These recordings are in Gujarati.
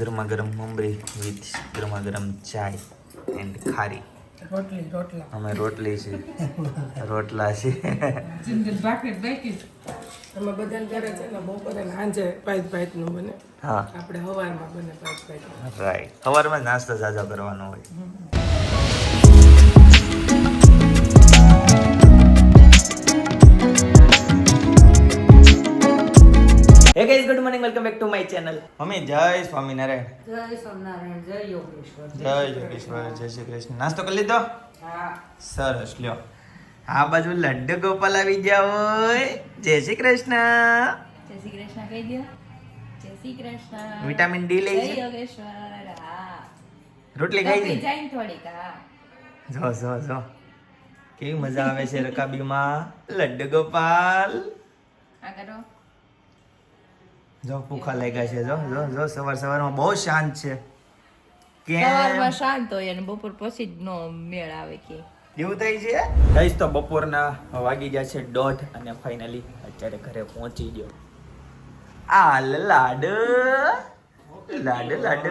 ગરમા ગરમ મમરી વિથ ગરમા ગરમ ચાય એન્ડ ખારી. રોટલી રોટલા. અમે રોટલી છે. રોટલા છે. અમે બધાને ઘરે છે ને બપોરે સાંજે પાંચ પાંચનું બને. હા. આપણે હવારમાં બને પાંચ પાંચ રાઈટ સવારમાં નાસ્તો જાજા કરવાનો હોય. Hey guys good morning welcome back to my channel mummy જય સ્વામિનારાયણ. જય સોમનારાયણ જય યોગેશ્વર જય યોગેશ્વર જય શ્રી કૃષ્ણ. નાસ્તો કરી લીધો? હા. સરસ લ્યો. આ બાજુ લડ્ડુ ગોપાલ આવી ગયા હોય. જય શ્રી કૃષ્ણ. જય શ્રી કૃષ્ણ કહી દો જય શ્રી કૃષ્ણ. વિટામિન ડી લઈ જય યોગેશ્વર હા. રોટલી ખાઈ તપી છે થોડીક હા. જો જો જો. કેવી મજા આવે છે રકાબીમાં. લડ્ડુ ગોપાલ. આ કરો. જો ભૂખા લાગ્યા છે જો જો જો સવાર સવારમાં બહુ શાંત છે. સવારમાં શાંત હોય અને બપોર પછી જ નો મેળ આવે કે. એવું થાય છે? ગઈશ તો બપોરના વાગી ગયા છે દોઢ અને ફાઇનલી અત્યારે ઘરે પહોંચી ગયો. આ લાડ લાડ લાડુ.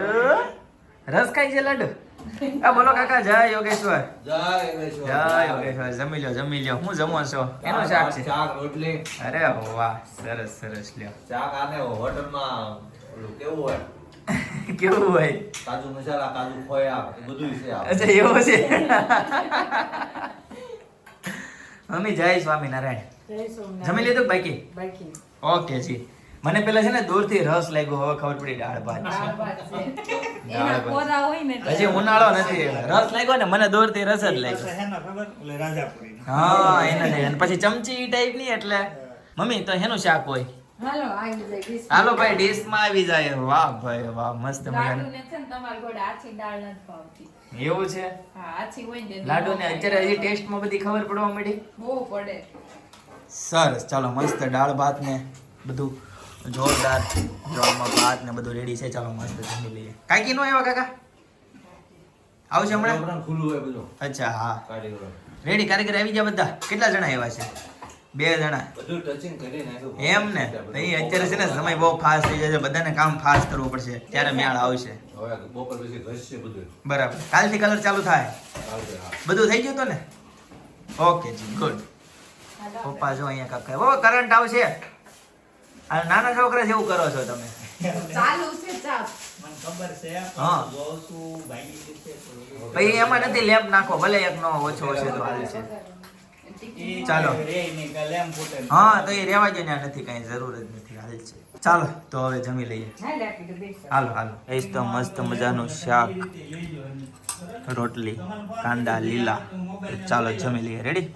રસ ખાય છે લાડુ? આ બોલો કાકા જય યોગેશ્વર. જય યોગેશ્વર. જય યોગેશ્વર જમી લ્યો જમી લ્યો. હું જમો છો? એનો શાક છે? શાક રોટલી. અરે વાહ સરસ સરસ લ્યો. શાક આને હોટલમાં ઓલું કેવું હોય? કેવું હોય? કાજુ મસાલા કાજુ ખોયા બધું છે આ. અચ્છા એવું છે? મમ્મી જય સ્વામિનારાયણ. જય જમી લીધું બાકી? બાકી. ઓકે જી. મને પેલા છે ને દૂરથી રસ લાગ્યો હવે ખબર પડી દાળ ભાત છે. દાળ ભાત છે. દાળ એના ભાત. કોરા હોય ને હજી ઉનાળો નથી. રસ લાગ્યો ને મને દૂરથી રસ જ લાગ્યો. હા એના. અને પછી ચમચી ટાઈપની એટલે. મમ્મી તો એનું શાક હોય? હાલો આવી જાય ડીશ. હાલો ભાઈ ડીશમાં આવી જાય. વાહ ભાઈ વાહ મસ્ત મજાનું. લાડુ ને છે ને તમારી જોડે આછી દાળ નથી ભાવતી. એવું છે? હા આછી હોય ને લાડુ ને અત્યારે હજી ટેસ્ટમાં બધી ખબર પડવા મળી બહુ પડે. સરસ ચાલો મસ્ત દાળ ભાત ને બધું જોરદાર જવામાં ભાત ને બધું રેડી છે. ચાલો મસ્ત જમી લઈએ. કાકી નો આવ્યા કાકા? આવશે હમણાં? ખુલ્લું હોય બધું. અચ્છા હા. રેડી કારીગર આવી ગયા બધા? કેટલા જણા આવ્યા છે? બે જણા. બધું ટચિંગ કરી એમ ને? અહીં અત્યારે છે ને સમય બહુ ફાસ્ટ થઈ જાય છે. બધાને કામ ફાસ્ટ કરવું પડશે. ત્યારે મેળ આવશે. બપોર પછી ઘસશે બધું. બરાબર. કાલથી કલર ચાલુ થાય. બધું થઈ ગયું તો ને ઓકે જી ગુડ પપ્પા જો અહીંયા કાકા ઓ કરંટ આવશે. આ નાના છોકરા જેવું કરો છો તમે. ચાલુ છે ચાપ હા. પછી એમાં નથી લેમ્પ નાખો ભલે એક નો ઓછો હશે તો હાલ છે. ચાલો. હા તો એ રેવા જો નથી કઈ જરૂર જ નથી હાલ છે. ચાલો તો હવે જમી લઈએ. હાલ હાલો હાલો. એ તો મસ્ત મજાનું શાક રોટલી કાંદા લીલા. ચાલો જમી લઈએ. રેડી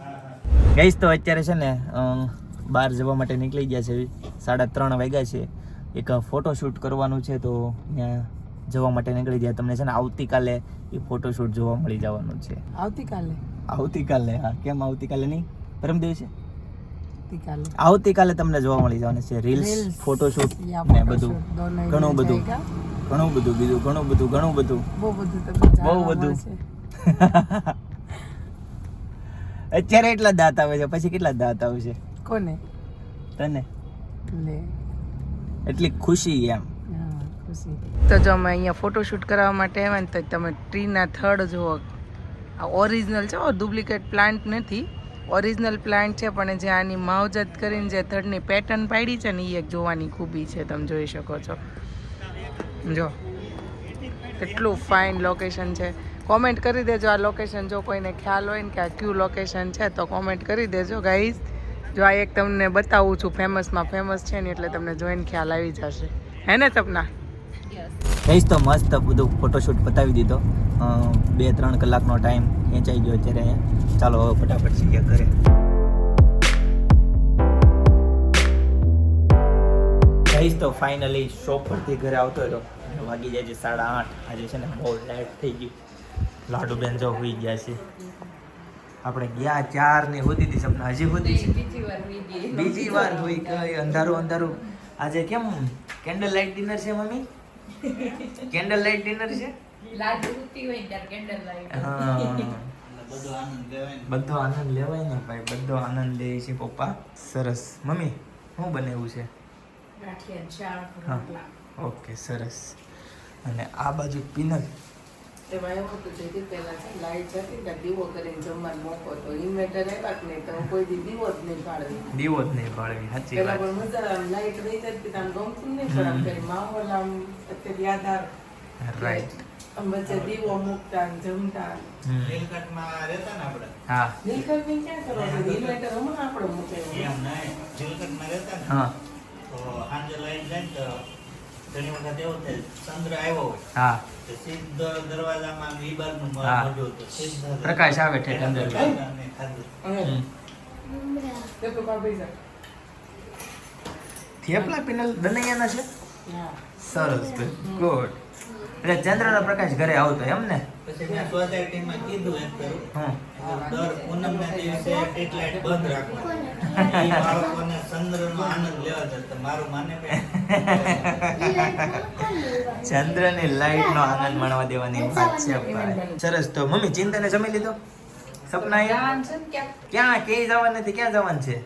ગઈશ તો અત્યારે છે ને બહાર જવા માટે નીકળી ગયા છે. સાડા ત્રણ વાગ્યા છે. એક ફોટોશૂટ કરવાનું છે તો ત્યાં જવા માટે નીકળી ગયા. તમને છે ને આવતીકાલે એ ફોટોશૂટ જોવા મળી જવાનું છે. આવતીકાલે? આવતીકાલે હા. કેમ આવતીકાલે નહીં? પરમ દિવસે આવતીકાલે. તમને જોવા મળી જવાનું છે. રીલ્સ ફોટોશૂટ ને બધું. ઘણું બધું. ઘણું બધું બીજું ઘણું બધું ઘણું બધું. બહુ બધું અત્યારે એટલા દાંત આવે છે. પછી કેટલા દાંત આવશે? કોને? તને? લે. એટલી ખુશી એમ. હા, ખુશી. તો જો અમે અહીંયા ફોટોશૂટ કરાવવા માટે આવ્યા ને તો તમે ટ્રીના થડ જુઓ. આ ઓરિજિનલ છે ડુપ્લિકેટ પ્લાન્ટ નથી. ઓરિજિનલ પ્લાન્ટ છે પણ જે આની માવજત કરીને જે થડની પેટર્ન પાડી છે ને એ એક જોવાની ખૂબી છે તમે જોઈ શકો છો. જો કેટલું ફાઇન લોકેશન છે. કોમેન્ટ કરી દેજો આ લોકેશન જો કોઈને ખ્યાલ હોય ને કે આ કયું લોકેશન છે તો કોમેન્ટ કરી દેજો ગાઈઝ જો આ એક તમને બતાવું છું, ફેમસમાં ફેમસ છે ને એટલે તમને જોઈને ખ્યાલ આવી જશે. હે ને સપના? કહીશ તો મસ્ત બધું ફોટોશૂટ પતાવી દીધો. બે ત્રણ કલાકનો ટાઈમ ખેંચાઈ ગયો અત્યારે ચાલો હવે ફટાફટ છીએ ઘરે. કહીશ તો ફાઇનલી શોપ પરથી ઘરે આવતો હતો વાગી જાય છે સાડા આઠ. આજે છે ને બહુ લેટ થઈ ગયું. લાડુ બેન જો હોઈ ગયા છે. આપણે ગયા ચાર ને હોતી હતી સપના હજી હોતી છે. બીજી વાર હોય કઈ અંધારું અંધારું. આજે કેમ કેન્ડલ લાઇટ ડિનર છે મમ્મી? કેન્ડલ લાઇટ ડિનર છે? બધો આનંદ લેવાય ને ભાઈ બધો આનંદ લે છે પપ્પા. સરસ. મમ્મી શું બનાવ્યું છે. ઓકે સરસ. અને આ બાજુ પિનલ એમાં એવું હતું જે પહેલાં છે લાઈટ જતી ત્યાં દીવો કરીને જમવાનો મોકો તો ઇન્વર્ટર આવ્યા જ નહીં તો કોઈ દી દીવો જ નહીં પાડવી. દીવો જ નહીં બાળવી સાચી વાત. પણ મજા આમ લાઈટ રહી જતી તો આમ ગમતું નહીં પણ આમ કઈ માહોલ આમ અત્યારે યાદ આવે. રાઈટ આમ વચ્ચે દીવો મૂકતા ને જમતા નીલકંઠમાં રહેતા ને આપણે? હા. નીલકંઠની ક્યાં કરવા જોઈએ? ઇન્વર્ટર હમણાં આપણે મૂકેલું. એમ નહીં. નીલકંઠમાં રહેતા ને? હા. તો સાંજે લાઈટ જાય તો ઘણી વખત એવું થાય ચંદ્ર આવ્યો હોય હા. સીધો દરવાજામાં ઈ બાજુનું મોં હા. મોઢું પ્રકાશ આવે છે અંદર. અને ખાધું. થેપલા પિનલ દનૈયાના છે? સરસ ગુડ. એટલે ચંદ્રનો પ્રકાશ ઘરે આવતો એમ ને? પછી મેં સોસાયટીમાં કીધું એમ કરું. હમ. દર પૂનમના દિવસે ટેટલાઇટ બંધ રાખવાની. બાળકોને ચંદ્રનો આનંદ લેવા દે મારું માને ચંદ્રની લાઈટ નો આનંદ માણવા દેવાની વાત છે સરસ. તો મમ્મી ચિંતાને જમી લીધો? સપના ને? ક્યાં? કે જવાનું નથી? ક્યાં જવાનું છે?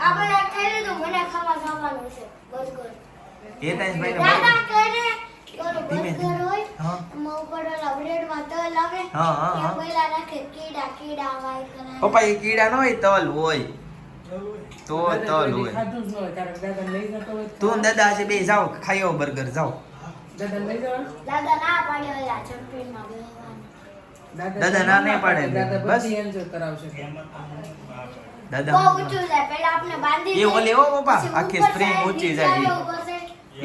આપણે ખાઈ લીધું મને ખાવા જવાનું છે બર્ગર. એ તાઈશભાઈ ને દાદા કરે ધીમે બર્ગર હોય હા. એમાં ઉપર ઓલા બ્રેડમાં તલ આવે હા, હા, હા. ત્યાં કીડા કીડા વાય કરે પપ્પા એ કીડા ન હોય તલ હોય. તો તો હોય તો દાદા આજે બે જાઓ ખાયો બર્ગર જાઓ દાદા લઈ જવાનું? દાદા ના નહીં પાડે. બસ. દાદા બહુ ઊંચું જાય પહેલા આપણે બાંધી એ ઓલે ઓ હો પપ્પા, આખી spring ઊંચી જાય.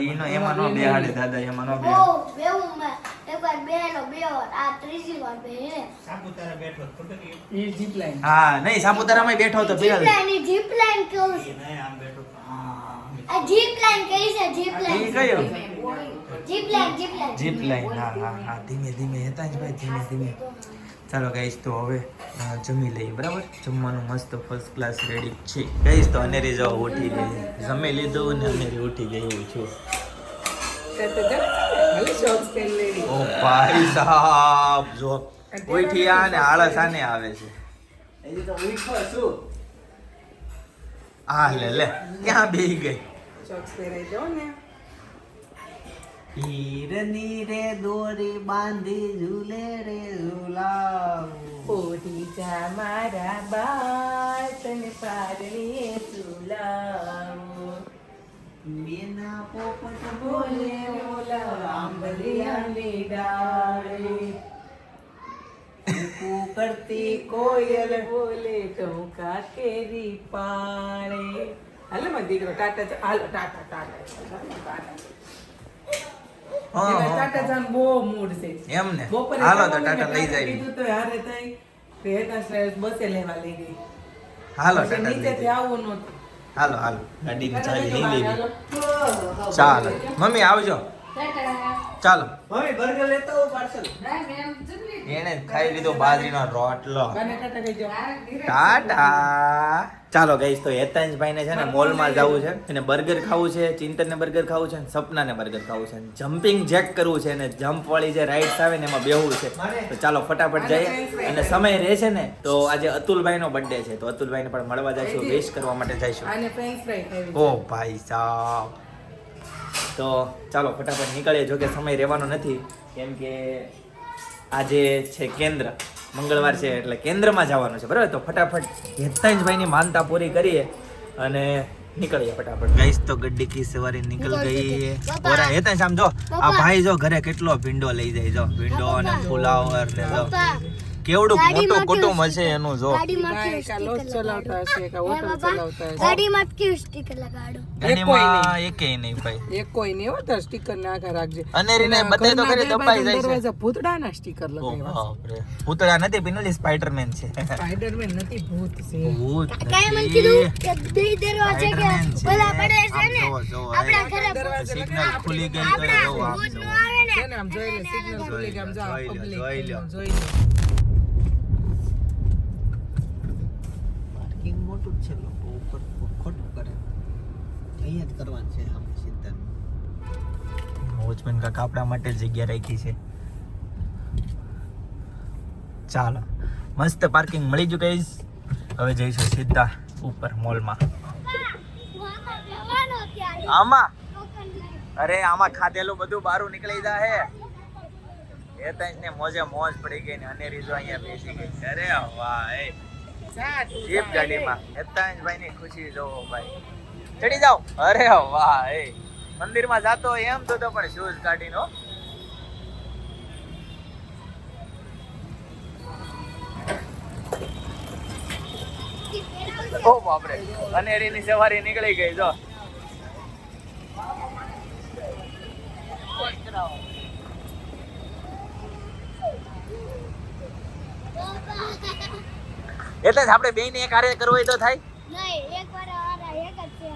એનો એમાં નો બેહાડે દાદા એમાં નો બહુ બેહાડે. બેવું મેં એકવાર બેહેલો બે વાર આ ત્રીજી વાર બેહે. સાપુતારા બેઠો ખોટું કે ઈ zip line. હા નહીં સાપુતારામાં બેઠો તો jeep Pinal line jeep line કેવું છે. એ નહીં આમ બેઠો હા આ જીપ લાઈન કઈ છે જીપ એ લાઈન કયો? Jeep line jeep line jeep line હા હા હા ધીમે ધીમે હતા જ ભાઈ ધીમે ધીમે. ચાલો ગાઈશ તો હવે જમી લઈએ, બરાબર? જમવાનું મસ્ત ફર્સ્ટ ક્લાસ રેડી છે. ગઈશ તો અનેરી જો ઉઠી ગઈ. જમી લીધું ને અનેરી ઉઠી ગઈ એવું છું. ઓ ભાઈ સાહેબ જો, ઉઠી આ ને આળસ આને આવે છે. આ લે લે, ક્યાં બેહી ગઈ? ચોક્સ પહેરાઈ દો ને. હીરની રે દોરી બાંધી ઝૂલે રે ઝૂલા ઓઢી જા મારા બાળ તને ઝૂલા મેના પોપટ બોલે બોલા આંબલિયાની ડાળે. કૂ કરતી કોયલ બોલે ટોકા કેરી પાળે હાલ મારો દીકરો ટાટા હાલ ટાટા ટાટા ટાટા. હા, ટાટા બહુ મૂડ છે. એમ ને. હાલો તો ટાટા લઈ જાય. કીધું તો હારે થઈ તે બસે લેવા લઈ ગઈ. હાલો ટાટા નીચેથી જાય. નહોતું. હાલો હાલો. ગાડીની ચાવી લઈ લેવી. ચાલો. મમ્મી આવજો. ચાલો. મમ્મી બર્ગર લેતા આવો પાર્સલ. એને ખાઈ લીધો બાજરીનો રોટલો. ટાટા ચાલો ગઈશ તો હેતાંશભાઈને છે ને મોલમાં જવું છે એને બર્ગર ખાવું છે ચિંતનને બર્ગર ખાવું છે ને સપનાને બર્ગર ખાવું છે. જમ્પિંગ જેક કરવું છે ને જમ્પ વાળી જે રાઈડ્સ આવે ને એમાં બેહવું છે. તો ચાલો ફટાફટ જઈએ. અને સમય રહે છે ને તો આજે અતુલભાઈનો બર્થડે છે. તો અતુલભાઈને પણ મળવા જઈશું વિશ કરવા માટે જઈશું. ઓ ભાઈ સાહેબ તો ચાલો ફટાફટ નીકળીએ જો કે સમય રહેવાનો નથી. કેમ કે આજે છે કેન્દ્ર. મંગળવાર છે એટલે કેન્દ્રમાં જવાનું છે. બરાબર? તો ફટાફટ હેતાંશભાઈની માનતા પૂરી કરીએ અને નીકળીએ ફટાફટ. ગાઈસ તો ગડ્ડી કી સવારી નીકળ ગઈ. ઓરા હેતાંશ આમ જો આ ભાઈ જો ઘરે કેટલો ભીંડો લઈ જાય જો ભીંડો અને ફુલાવર ને જો. કેવડું મોટો કુટુંબ હશે એનું જો. ચલાવતા હશે કાં હે ચલાવતા હશે. ગાડીમાં કેવું સ્ટીકર લગાડો? ગાડીમાં એકેય નહીં. ભાઈ. એક કોઈ નહીં હોતા સ્ટીકર ના આખા રાખજે. અનેરીને એના તો ખરી દબાઈ જાય છે. દરવાજા ભૂતડાના સ્ટીકર લગાવ્યા નથી પિનલી સ્પાઈડરમેન છે. સ્પાઈડરમેન નથી ભૂત છે. ભૂત કાંઈ મને કીધું કે બે દરવાજે કે ઓલા પડે છે ને? આમ જોવો, જોવો, આપણા ઘરે સિગ્નલ ખુલી ગઈ તો આપણા આમ ભૂતનું જોવો. આવે ને? છે ને આમ જોઈ લે સિગ્નલ ખુલી ગયા આમ જો પબ્લિક જોઈ લો. જોઈ લો પાર્કિંગ મોટું જ છે લોકો ઉપર ખોટું કરે અહીંયા જ કરવાનું છે આમ સીધા વોચમેન કાકા આપણા માટે જગ્યા રાખી છે. ચાલો મસ્ત પાર્કિંગ મળી ગયું ગઈશ હવે જઈશું સીધા ઉપર મોલમાં આમાં? અરે આમાં ખાધેલું બધું બારું નીકળી જાય હે એ તઈ ને મોજે મોજ પડી ગઈ ને અનેરી જો અહીંયા બેસી ગઈ. અરે વાહ એ. જીપ ગાડીમાં. હેતાંશભાઈ ની ખુશી જોવો ભાઈ. ચડી જાઓ. અરે વાહ, એ. મંદિરમાં જાતો હોય એમ તો પણ શૂઝ કાઢીનો ઓ બાપરે, અનેરીની સવારી નીકળી ગઈ, જો. એટલે જ આપણે ને એક હારે કરવો તો થાય નહીં એક વાર આરા એક જ છે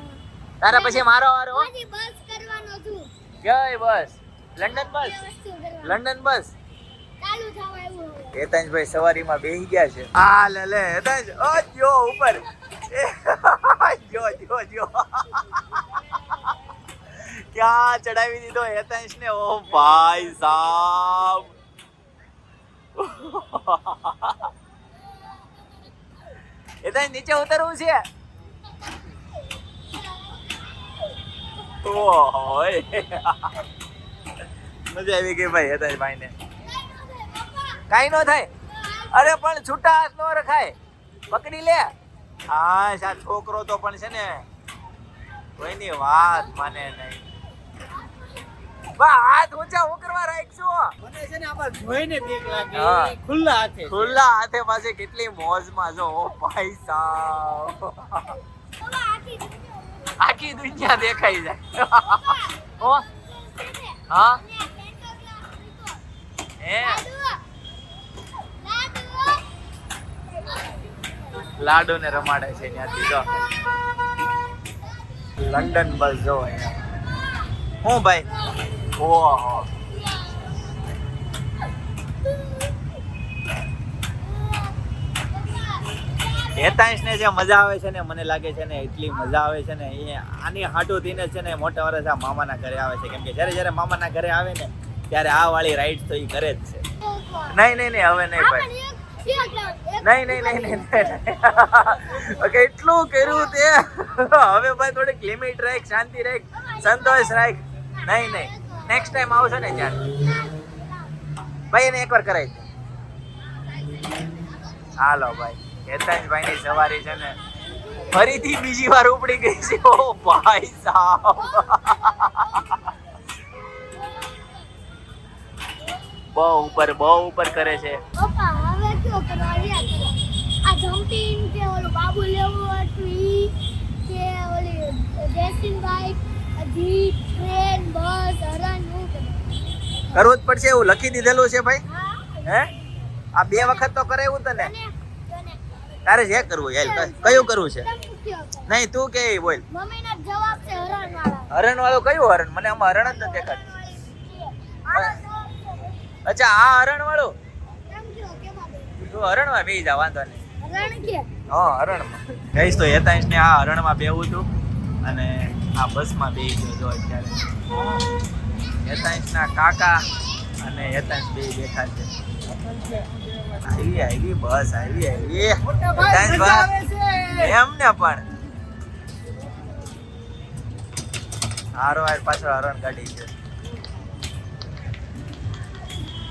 તારા પછી મારો વારો. બસ કરવાનો છું. કઈ બસ. લંડન બસ? લંડન બસ? હેતાંશભાઈ સવારીમાં બેસી ગયા છે. આ લે લે હેતાંશ. ઓ જો ઉપર. જો જો જો. ક્યાં ચડાવી દીધો હેતાંશ ને ઓ ભાઈ સાબ. હેતાંશ નીચે ઉતરવું છે? મજા આવી ગઈ ભાઈ હતા ને કાઈ નો થાય. અરે પણ છૂટા હાથ નો રખાય. પકડી લે. હા આ છોકરો તો પણ છે ને કોઈની વાત માને નહીં. બા હાથ ઊંચા હું કરવા રાખજો મને છે ને આમાં જોઈને બીક લાગે. ખુલ્લા હાથે ખુલ્લા હાથે પાસે કેટલી મોજમાં જો ઓ ભાઈ સાહેબ આખી દુનિયા દેખાઈ જાય. ઓ હા? હે? લાડુ ને રમાડે છે ત્યાંથી, જો. લંડન બસ, જો હું ભાઈ? ઓહો. હેતાંશ ને જે મજા આવે છે ને, મને લાગે છે ને એટલી મજા આવે છે ને, એ આની હાટું થઈને છે ને, મોટા વર્ષ આ મામાના ઘરે આવે છે. કેમ કે જ્યારે જ્યારે મામાના ઘરે આવે ને, ત્યારે આ વાળી રાઈડ તો એ કરે જ છે. નહીં નહીં નહીં, હવે નહીં ભાઈ નહીં નહીં નહીં નહીં ઓકે, એટલું કર્યું તે. હવે ભાઈ થોડીક લિમિટ રાખ, શાંતિ રાખ, સંતોષ રાખ. નહીં નહીં. નેક્સ્ટ ટાઈમ આવશે ને ત્યારે. ભાઈ, એને એકવાર કરાવી હાલો, ભાઈ. હેતાંશભાઈ ની સવારી છે ને ફરીથી બીજી વાર ઉપડી ગઈ છે. ઓ ભાઈ સાહેબ. બહુ ઉપર બહુ ઉપર કરે છે. પપ્પા હવે કયો કરવા રહ્યા આ જમ્પિંગ કે ઓલું બાબુ લેવું હતું કે ઓલી racing bike jeep train bus હરણ હું કરવું જ પડશે એવું લખી દીધેલું છે ભાઈ? હે. આ બે વખત તો કરાવ્યું એવું તને. તને તારે જે કરવું યાર કયું કરવું છે? નહીં તું કે બોલ. હરણ વાળો કયું હરણ? મને આમાં હરણ જ નથી દેખાતું. અચ્છા આ હરણ વાળું તું હરણમાં બેસી જા વાંધો નહીં. હરણમાં હા હરણમાં. કહીશ તો હેતાંશ ને આ હરણમાં બેવું છું અને આ બસમાં બેસી ગયો જો અત્યારે. હેતાંશના કાકા અને હેતાંશ બે બેઠા છે. આવી આવી બસ આવી આવી. એમ ને પણ. હારો હાર પાછળ હરણ ગાડી છે.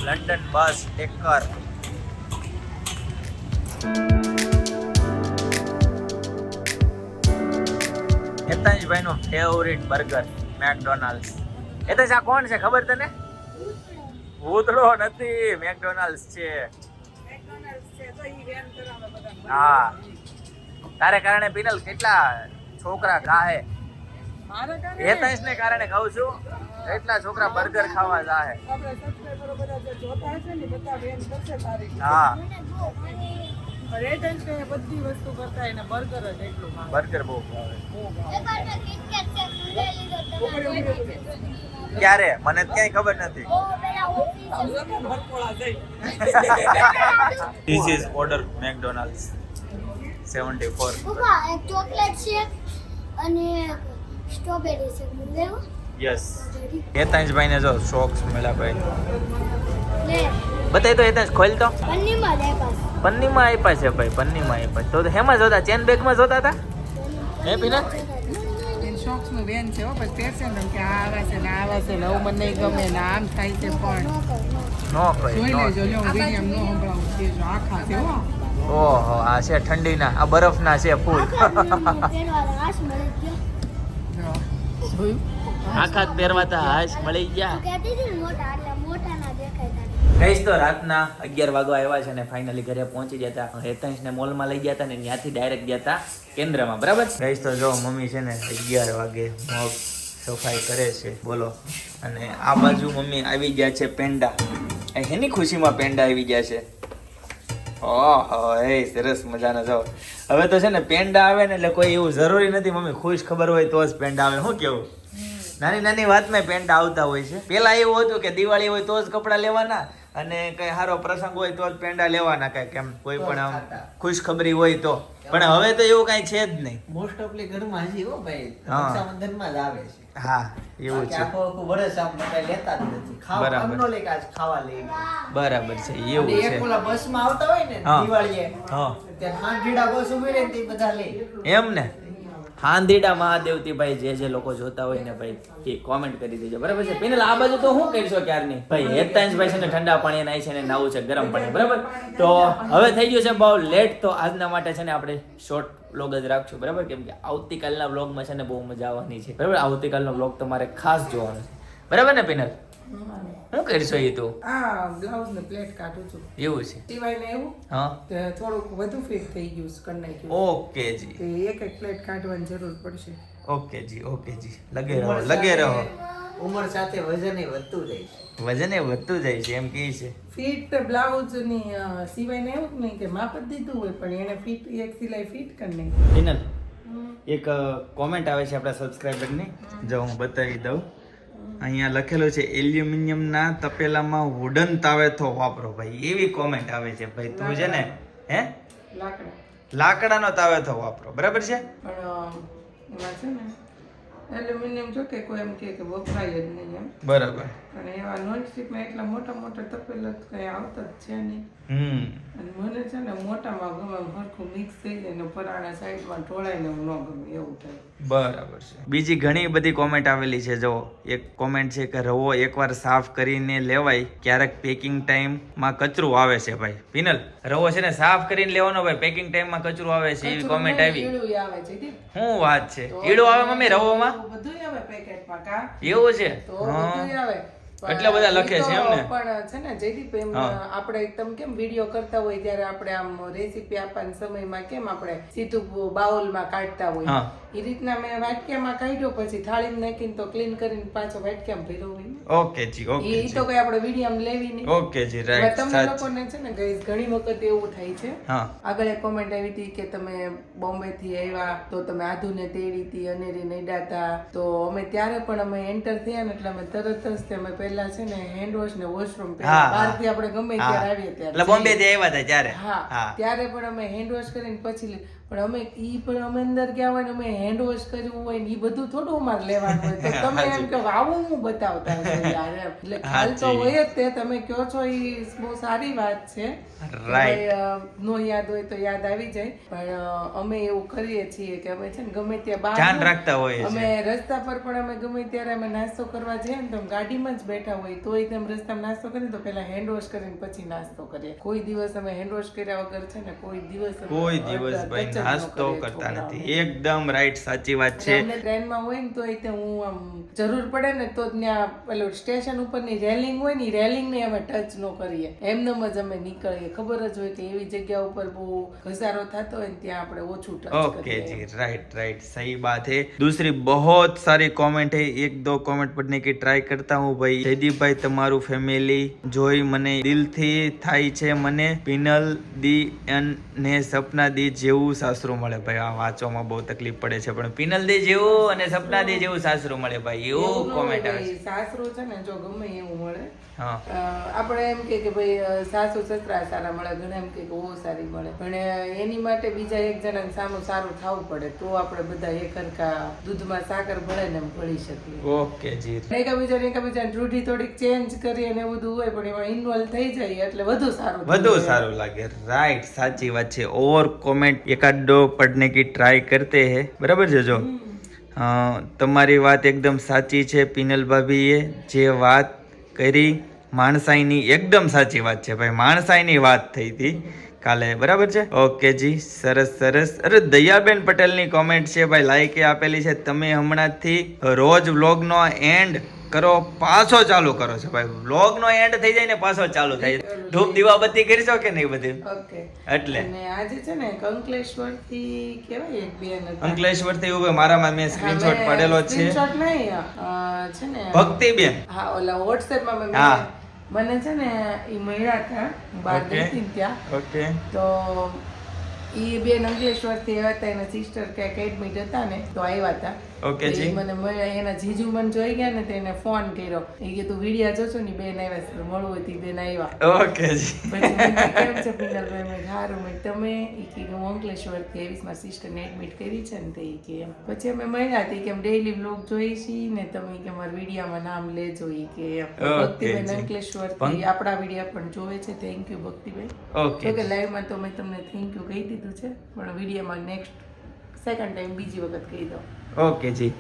લંડન બસ ટેકર હેતાંશભાઈ નું ફેવરિટ બર્ગર મેકડોનાલ્ડ હેતાંશ આ કોણ છે? ખબર તને? ભૂતળો. નથી મેકડોનાલ્ડ છે. હા. તારે કારણે પિનલ કેટલા છોકરા ખાહે હેતાંશ ને કારણે ખાઉં છું. એટલા છોકરા બર્ગર ખાવા જાહે. હા. બધી વસ્તુ કરતા એને બર્ગર જ એટલું માંગે. બર્ગર બહુ ભાવે. ક્યારે? મને જ ક્યાંય ખબર નથી. This is order McDonald's seventy four chocolate shake અને સ્ટ્રોબેરી શેક લેવો. યસ હેતાંશભાઈ ને જો શોખ મળ્યા ભાઈ. લે. બતાવી તો હેતાંશ ખોલ તો. પન્નીમાં આપ્યા છે. ભાઈ પન્નીમાં આપ્યા છે. તો હેમાં જોતા ચેન બેગમાં જોતા હતા? હે પીના? શોખ્સનું છે હો પછી પહેરશે ને કે આ આવા છે ને આ છે ને આવું મને ગમે ને આમ થાય છે પણ. નો કઈ નો લેજો લ્યો નો સંભળાવું. દેજો આખા છે હો. ઓહો આ છે ઠંડીના આ બરફના છે ફૂલ. આખા પહેરવાતા હાશ મળી ગયા તું કહેતી હતી ને મોટા એટલે મોટા ના દેખાય તારે ગઈશ તો રાતના અગિયાર વાગવા આવ્યા છે અને ફાઇનલી ઘરે પહોંચી ગયા હતા. હેતંશ ને મોલમાં લઈ ગયા હતા ને ત્યાંથી ડાયરેક્ટ ગયા હતા કેન્દ્રમાં. બરાબર? ગઈશ તો જો મમ્મી છે ને અગિયાર વાગે મગ સફાઈ કરે છે. બોલો. અને આ બાજુ મમ્મી આવી ગયા છે પેંડા. એ એની ખુશીમાં પેંડા આવી ગયા છે? ઓહો એ સરસ મજાનો જો. હવે તો છે ને પેંડા આવે ને એટલે કોઈ એવું જરૂરી નથી. મમ્મી ખુશ ખબર હોય તો જ પેંડા આવે. શું કેવું? નાની નાની વાતમાં પેંડા આવતા હોય છે. પેલા એવું હતું કે દિવાળી હોય તો જ કપડાં લેવાના. અને કઈ સારો પ્રસંગ હોય તો જ પેંડા લેવાના કઈ કેમ કોઈ પણ આમ ખુશ ખબરી હોય તો. પણ હવે તો એવું કઈ છે જ નહીં. મોસ્ટ ઓફલી ઘરમાં હજી હો ભાઈ. રક્ષાબંધનમાં જ આવે છે. હા એવું છે. આખો આખો વર્ષ આમ બધા લેતા જ નથી. ખાવા બરાબર. લે કાજ ખાવા લે બરાબર છે એવું એવું એક છે. ઓલા બસમાં આવતા હોય ને દિવાળીએ હા. ત્યાં ખાંડીડા બસ ઊભી રહે ને તે બધા લે. એમ ને? હાંદીડા મહાદેવથી ભાઈ જે જે લોકો જોતા હોય ને ભાઈ એ કોમેન્ટ કરી દેજો. બરાબર છે? પિનલ આ બાજુ તો શું કરશો ક્યારની? ભાઈ હેતાંશ ભાઈ છે ને ઠંડા પાણી નાય છે ને નાવું છે ગરમ પાણી. બરાબર? તો હવે થઈ ગયું છે બહુ લેટ તો આજના માટે છે ને આપણે શોર્ટ બ્લોગ જ રાખશું. બરાબર? કેમ કે આવતીકાલના બ્લોગમાં છે ને બહુ મજા આવવાની છે. બરાબર? આવતીકાલનો બ્લોગ તમારે ખાસ જોવાનો છે. બરાબર ને પિનલ? શું કરશો એ તું? આ બ્લાઉઝ ને પ્લેટ કાઢું છું. એવું છે? સિવાય ને એવું હા. તો થોડુંક વધુ ફિટ થઈ ગયું છે કરી નાખ્યું ઓકે જી. તે એક એક પ્લેટ કાઢવાની જરૂર પડશે. ઓકે જી ઓકે જી. લગે રહો લગે રહો. ઉંમર સાથે વજન એ વધતું જાય છે. વજન એ વધતું જાય છે એમ કહે છે. ફિટ બ્લાઉઝની સિવાય ને એવું નહીં કે માપ જ દીધું હોય પણ એને ફિટ એક સિલાઈ ફિટ કરી નાખી એક કોમેન્ટ આવે છે આપણા સબસ્ક્રાઇબરની જો હું બતાવી દઉં. અહીંયા લખેલું છે એલ્યુમિનિયમના તપેલામાં વુડન તાવેથો વાપરો. ભાઈ એવી કોમેન્ટ આવે છે ભાઈ તું છે ને હે? લાકડા. લાકડાનો તાવેથો વાપરો બરાબર છે? પણ એમાં છે ને એલ્યુમિનિયમ જો કે કોઈ એમ કહે કે વપરાય જ નહીં એમ. બરાબર. અને એવા નોનસ્ટિકમાં એટલા મોટા મોટા તપેલા તો કંઈ આવતા જ છે નહીં. હમ. અને મને છે ને મોટામાં ગમે સરખું મિક્સ થઈ જાય ને પરાણા સાઈડમાં ઢોળાય હું ન ગમે એવું થાય. બરાબર છે. બીજી ઘણી બધી કોમેન્ટ આવેલી છે જો એક કોમેન્ટ છે કે રવો એકવાર સાફ કરીને લેવાય ક્યારેક પેકિંગ ટાઈમમાં કચરું આવે છે ભાઈ. પિનલ રવો છે ને સાફ કરીને લેવાનો ભાઈ પેકિંગ ટાઈમમાં કચરું આવે છે? એવી કોમેન્ટ આવી. શું વાત છે? ઈડો આવે મમ્મી રવોમાં? તો બધુંય આવે પેકેટમાં કા? એવું છે? તો હા. આવે. એટલા બધા લખે છે એમ ને? પણ છે ને જયદીપ એમ આપણે તમે કેમ વીડિયો કરતા હોય ત્યારે આપણે આમ રેસીપી આપવાના સમયમાં કેમ આપણે સીધું બાઉલમાં કાઢતા હોય. એ રીતના મેં વાટક્યામાં કાઢ્યો પછી થાળીમાં નાખીને તો ક્લીન કરીને પાછો વાટક્યામાં ભેરો હોય ને. ઓકે જી ઓકે એ તો કઈ આપણે વીડિયો લેવી નહીં. ઓકે જી રાઈટ તમને લોકોને છે ને guys ઘણી વખત એવું થાય છે. આગળ એક કોમેન્ટ આવી હતી કે તમે બોમ્બે થી આવ્યા તો તમે આધુને તેડી હતી અનેરી નૈડાતા. તો અમે ત્યારે પણ અમે એન્ટર થયા ને એટલે અમે તરત જ તે અમે પહેલા છે ને હેન્ડ વોશ ને વોશરૂમ બહારથી આપણે ગમે ત્યારે આવીએ ત્યારે એટલે બોમ્બે થી આવ્યા હતા ત્યારે. હા ત્યારે પણ અમે હેન્ડ વોશ કરીને પછી પણ અમે ઈ પણ અમે અંદર ગયા હોય ને અમે હેન્ડ વોશ કર્યું હોય ને ઈ બધું થોડું અમારે લેવાનું હોય. તો તમે એમ કે આવું હું બતાવતા યાર એટલે ખ્યાલ તો હોય જ તે તમે કહો છો ઈ બહુ સારી વાત છે. નો યાદ હોય તો યાદ આવી જાય. પણ અમે એવું કરીએ છીએ કે અમે છે ને ગમે ત્યાં બહાર ધ્યાન રાખતા હોય અમે રસ્તા પર પણ અમે ગમે ત્યારે અમે નાસ્તો કરવા જઈએ ને તો ગાડીમાં જ બેઠા હોય તોય તેમ રસ્તામાં નાસ્તો કરીએ તો પહેલા હેન્ડ વોશ કરીને પછી નાસ્તો કરીએ. કોઈ દિવસ અમે હેન્ડ વોશ કર્યા વગર છે ને કોઈ દિવસ કોઈ દિવસ ભાઈ touch જ ન નાસ્તો કરીએ કરતા છોકરાઓને. નથી એકદમ રાઈટ સાચી વાત છે અમને ટ્રેનમાં હોય ને તો એ તે હું આમ જરૂર પડે ને તો ત્યાં પેલું સ્ટેશન ઉપરની રેલિંગ હોય ને રેલિંગ ને અમે ટચ ન કરીએ એમનેમ જ અમે નીકળીએ ખબર જ હોય કે એવી જગ્યા ઉપર બહુ ઘસારો થતો હોય ને ત્યાં આપણે ઓછું ટચ ओके કરીએ जी राइट राइट सही बात है दूसरी बहुत सारी कमेंट है एक दो कमेंट पढ़ने की ट्राई करता हूँ भाई જયદીપભાઈ તમારું ફેમિલી જોઈ મને દિલથી થાય છે મને પિનલ દી અને સપના દી જેવું સાસરું મળે ભાઈ. આ વાંચવામાં બહુ તકલીફ પડે છે પણ પિનલ દે જેવું અને સપના દે જેવું સાસરું મળે ભાઈ. એવું કોમેન્ટ આવે સાસરું છે ને જો ગમે એવું મળે. આપણે એમ કે કે ભાઈ સાસુ સસરા સારા મળે ઘણા એમ કે બહુ સારી મળે. પણ એની માટે બીજા એક જણાને સામું સારું થવું પડે તો આપણે બધા એક હરખા દૂધમાં સાકર ભળે ને એમ ભળી શકીએ. ઓકે જી એકબીજા એકબીજાને રૂઢી થોડીક ચેન્જ કરી અને એવું બધું હોય પણ એમાં ઇન્વોલ્વ થઈ જાય એટલે વધુ સારું વધુ સારું લાગે. રાઈટ સાચી વાત છે. ઓવર કોમેન્ટ એકાદ दो पढ़ने की ट्राई करते हैं बराबर છે જો અ, તમારી વાત એકદમ સાચી છે પિનલ ભાભીએ જે વાત કરી માણસાઈની એકદમ સાચી વાત છે ભાઈ માણસાઈની વાત થઈ હતી કાલે બરાબર છે ઓકે જી સરસ સરસ અરે દયાબેન પટેલની કોમેન્ટ છે ભાઈ લાઈકે આપેલી છે તમે હમણાંથી રોજ વ્લોગનો એન્ડ કરો પાછો ચાલુ કરો છો ભાઈ વ્લોગનો એન્ડ થઈ જાય ને પાછો ચાલુ થાય ધૂપ દીવાબત્તી કરશો કે નહીં બધું? ઓકે. એટલે. અને આજે છે ને કંકલેશ્વરથી કેવાય એક બેન અંકલેશ્વરથી ઉભે મારામાં મેં સ્ક્રીનશોટ પડેલો છે. સ્ક્રીનશોટ નહીં છે ને. ભક્તિબેન. હા ઓલા વોટ્સએપમાં મેં હા. મને છે ને એ મળ્યા હતા. હતી ને ત્યાં. ઓકે. તો એ બેન અંકલેશ્વરથી હતા એના સિસ્ટર ક્યાંક એડમિટ હતા ને તો આવ્યા હતા. તો જી. મને એના જીજુ મને જોઈ ગયા ને તેને ફોન કર્યો. એ કે તું વિડિયા જોશો ને બેન આવ્યા છે મળવું હતી બેન આવ્યા. ઓકે જી. પછી કેમ છે પિનલભાઈ? મેં મેં તમે એ કે હું અંકલેશ્વરથી આવીશ મારી સિસ્ટર ને એડમિટ કરી છે ને તે કે એમ. પછી અમે મળ્યા હતી કે ડેઈલી બ્લોગ જોઈ છીએ ને તમે કે મારા વિડિયામાં નામ લેજો ઈ કે એમ. ભક્તિબેન. અંકલેશ્વરથી આપણા વિડિયા પણ જોવે છે. Thank you Bhaktiben. ઓકે લાઈવમાં તો મેં તમને થેન્ક યુ કહી દીધું છે પણ વિડિયામાં નેક્સ્ટ સેકન્ડ ટાઈમ બીજી વખત કહી દઉં. ઓકે જી.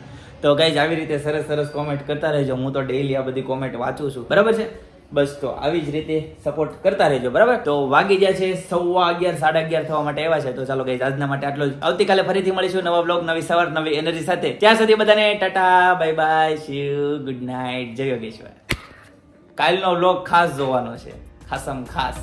તો ગાઈઝ આવી રીતે સરસ સરસ કોમેન્ટ કરતા રહેજો. હું તો ડેઈલી આ બધી કોમેન્ટ વાંચું છું. બરાબર છે? બસ તો આવી જ રીતે સપોર્ટ કરતા રહેજો. બરાબર? તો વાગી ગયા છે સવા અગિયાર, સાડા અગિયાર થવા માટે આવ્યા છે. તો ચાલો ગાઈઝ આજના માટે આટલું જ. આવતીકાલે ફરીથી મળીશું નવા બ્લોગ નવી સવાર, નવી એનર્જી સાથે. ત્યાં સુધી બધાને tata bye bye Shiv good night જય યોગેશ્વર. કાલનો બ્લોગ ખાસ જોવાનો છે. ખાસમ ખાસ.